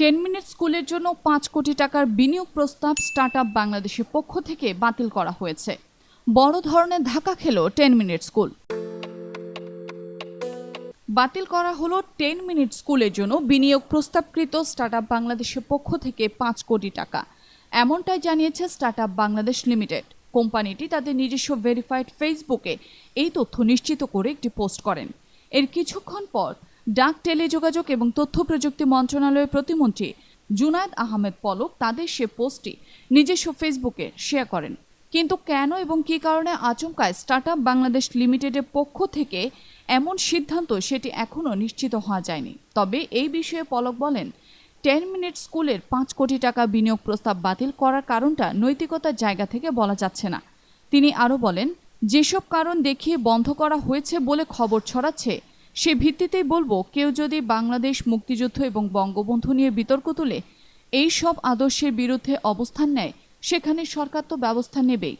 Ten minute স্কুলের জন্য পাঁচ কোটি টাকার বিনিয়োগ প্রস্তাব স্টার্ট আপ বাংলাদেশের পক্ষ থেকে বাতিল করা হয়েছে। বড় ধরনের ধাক্কা খেল টেন মিনিট স্কুল। বাতিল করা হলো টেন মিনিট স্কুলের জন্য বিনিয়োগ প্রস্তাবকৃত স্টার্ট আপ বাংলাদেশের পক্ষ থেকে পাঁচ কোটি টাকা। এমনটাই জানিয়েছে স্টার্ট আপ বাংলাদেশ লিমিটেড। কোম্পানিটি তাদের নিজস্ব ভেরিফাইড ফেসবুকে এই তথ্য নিশ্চিত করে একটি পোস্ট করেন। এর কিছুক্ষণ পর ডাক টেলিযোগাযোগ এবং তথ্য প্রযুক্তি মন্ত্রণালয়ের প্রতিমন্ত্রী জুনায়দ আহমেদ পলক তাদের সে পোস্টটি নিজস্ব ফেসবুকে শেয়ার করেন। কিন্তু কেন এবং কি কারণে আচমকায় স্টার্ট আপ বাংলাদেশ লিমিটেডের পক্ষ থেকে এমন সিদ্ধান্ত সেটি এখনও নিশ্চিত হওয়া যায়নি। তবে এই বিষয়ে পলক বলেন, টেন মিনিট স্কুলের পাঁচ কোটি টাকা বিনিয়োগ প্রস্তাব বাতিল করার কারণটা নৈতিকতার জায়গা থেকে বলা যাচ্ছে না। তিনি আরও বলেন, যেসব কারণ দেখিয়ে বন্ধ করা হয়েছে বলে খবর ছড়াচ্ছে সে ভিত্তিতেই বলব, কেউ যদি বাংলাদেশ মুক্তিযুদ্ধ এবং বঙ্গবন্ধু নিয়ে বিতর্ক তুলে, এই সব আদর্শের বিরুদ্ধে অবস্থান নেয়, সেখানে সরকার তো ব্যবস্থা নেবেই।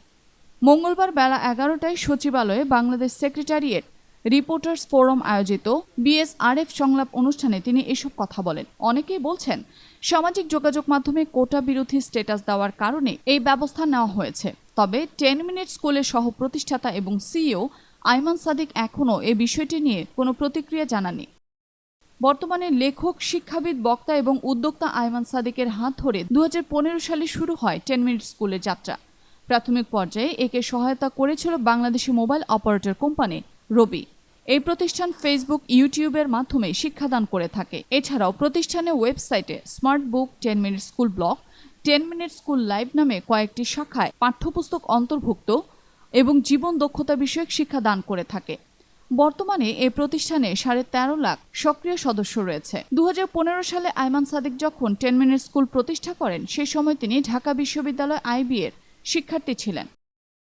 মঙ্গলবার বেলা এগারোটায় সচিবালয়ে বাংলাদেশ সেক্রেটারিয়েট রিপোর্টার্স ফোরাম আয়োজিত বিএসআরএফ সংলাপ অনুষ্ঠানে তিনি এসব কথা বলেন। অনেকেই বলছেন, সামাজিক যোগাযোগ মাধ্যমে কোটা বিরোধী স্ট্যাটাস দেওয়ার কারণে এই ব্যবস্থা নেওয়া হয়েছে। তবে টেন মিনিট স্কুলের সহ প্রতিষ্ঠাতা এবং সিইও আইমান সাদিক এখনও এ বিষয়টি নিয়ে কোনো প্রতিক্রিয়া জানাননি। বর্তমানে লেখক, শিক্ষাবিদ, বক্তা এবং উদ্যোক্তা আইমান সাদিকের হাত ধরে দু হাজার পনেরো সালে শুরু হয় টেন মিনিট স্কুলের যাত্রা। প্রাথমিক পর্যায়ে একে সহায়তা করেছিল Bangladeshi mobile operator company Robi. এই প্রতিষ্ঠান ফেসবুক, ইউটিউবের মাধ্যমে শিক্ষাদান করে থাকে। এছাড়াও প্রতিষ্ঠানের ওয়েবসাইটে smart book ten minute school blog, ten minute school live নামে কয়েকটি শাখায় পাঠ্যপুস্তক অন্তর্ভুক্ত এবং জীবন দক্ষতা বিষয়ক শিক্ষা দান করে থাকে। বর্তমানে এ প্রতিষ্ঠানে সাড়ে তেরো লাখ সক্রিয় সদস্য রয়েছে। দু হাজার পনেরো সালে আইমান সাদিক যখন টেন মিনিট স্কুল প্রতিষ্ঠা করেন, সে সময় তিনি ঢাকা বিশ্ববিদ্যালয় আইবি এর শিক্ষার্থী ছিলেন।